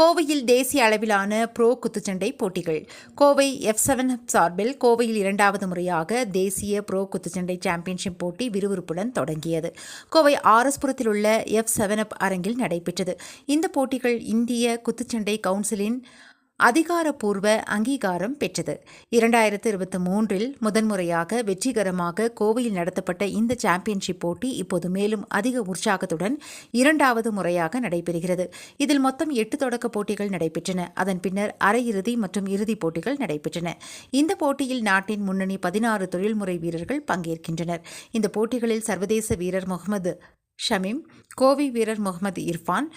கோவையில் தேசிய அளவிலான ப்ரோ குத்துச்சண்டை போட்டிகள். கோவை எஃப் செவன் சார்பில் கோவையில் இரண்டாவது முறையாக தேசிய ப்ரோ குத்துச்சண்டை சாம்பியன்ஷிப் போட்டி விறுவிறுப்புடன் தொடங்கியது. கோவை ஆர்எஸ்புரத்தில் உள்ள எஃப் செவன் அப் அரங்கில் நடைபெற்றது. இந்த போட்டிகள் இந்திய குத்துச்சண்டை கவுன்சிலின் அதிகாரப்பூர்வ அங்கீகாரம் பெற்றது. இரண்டாயிரத்து இருபத்தி மூன்றில் முதன்முறையாக வெற்றிகரமாக கோவையில் நடத்தப்பட்ட இந்த சாம்பியன்ஷிப் போட்டி இப்போது மேலும் அதிக உற்சாகத்துடன் இரண்டாவது முறையாக நடைபெறுகிறது. இதில் மொத்தம் எட்டு தொடக்க போட்டிகள் நடைபெற்றன. அதன் பின்னர் அரையிறுதி மற்றும் இறுதிப் போட்டிகள் நடைபெற்றன. இந்த போட்டியில் நாட்டின் முன்னணி பதினாறு தொழில்முறை வீரர்கள் பங்கேற்கின்றனர். இந்த போட்டிகளில் சர்வதேச வீரர் முகமது ஷமீம் கோவை வீரர் முகமது இர்ஃபான்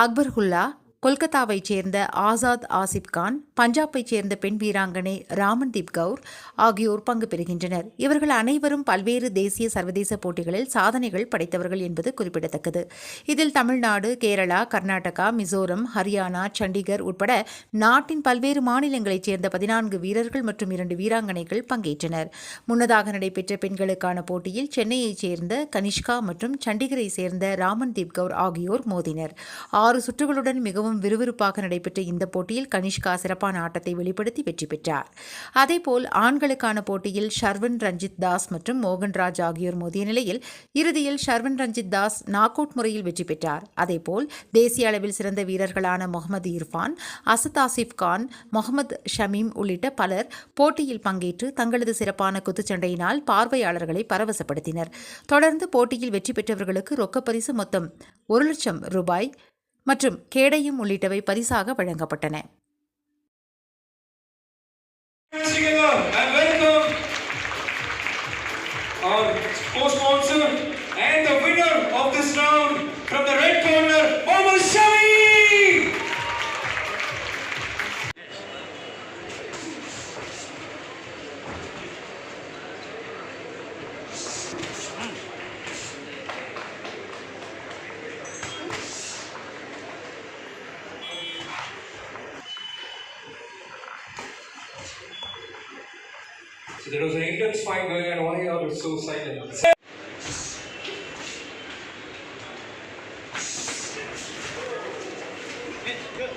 அக்பர்ஹுல்லா கொல்கத்தாவைச் சேர்ந்த ஆசாத் ஆசிப் கான் பஞ்சாபைச் சேர்ந்த பெண் வீராங்கனை ராமன்தீப் கவுர் ஆகியோர் பங்கு பெறுகின்றனர். இவர்கள் அனைவரும் பல்வேறு தேசிய சர்வதேச போட்டிகளில் சாதனைகள் படைத்தவர்கள் என்பது குறிப்பிடத்தக்கது. இதில் தமிழ்நாடு கேரளா கர்நாடகா மிசோரம் ஹரியானா சண்டிகர் உட்பட நாட்டின் பல்வேறு மாநிலங்களைச் சேர்ந்த பதினான்கு வீரர்கள் மற்றும் இரண்டு வீராங்கனைகள் பங்கேற்றனர். முன்னதாக நடைபெற்ற பெண்களுக்கான போட்டியில் சென்னையைச் சேர்ந்த கனிஷ்கா மற்றும் சண்டிகரை சேர்ந்த ராமன்தீப் கவுர் ஆகியோர் மோதினர். ஆறு சுற்றுகளுடன் மிகவும் விறுவிறுப்பாக நடைபெற்ற இந்த போட்டியில் கனிஷ்கா சிறப்பான ஆட்டத்தை வெளிப்படுத்தி வெற்றி பெற்றார். அதேபோல் ஆண்களுக்கான போட்டியில் ஷர்வன் ரஞ்சித் தாஸ் மற்றும் மோகன்ராஜ் ஆகியோர் மோதிய நிலையில் இறுதியில் ஷர்வன் ரஞ்சித் தாஸ் நாக் அவுட் முறையில் வெற்றி பெற்றார். அதேபோல் தேசிய அளவில் சிறந்த வீரர்களான முகமது இர்ஃபான் அசத் ஆசிப் கான் முகமது ஷமீம் உள்ளிட்ட பலர் போட்டியில் பங்கேற்று தங்களது சிறப்பான குத்துச்சண்டையினால் பார்வையாளர்களை பரவசப்படுத்தினர். தொடர்ந்து போட்டியில் வெற்றி பெற்றவர்களுக்கு ரொக்கப்பரிசு மொத்தம் ஒரு லட்சம் ரூபாய் மற்றும் கேடையும் உள்ளிட்டவை பரிசாக வழங்கப்பட்டன Our co-sponsor So there was an intense fight going on. Why are so silent? Good.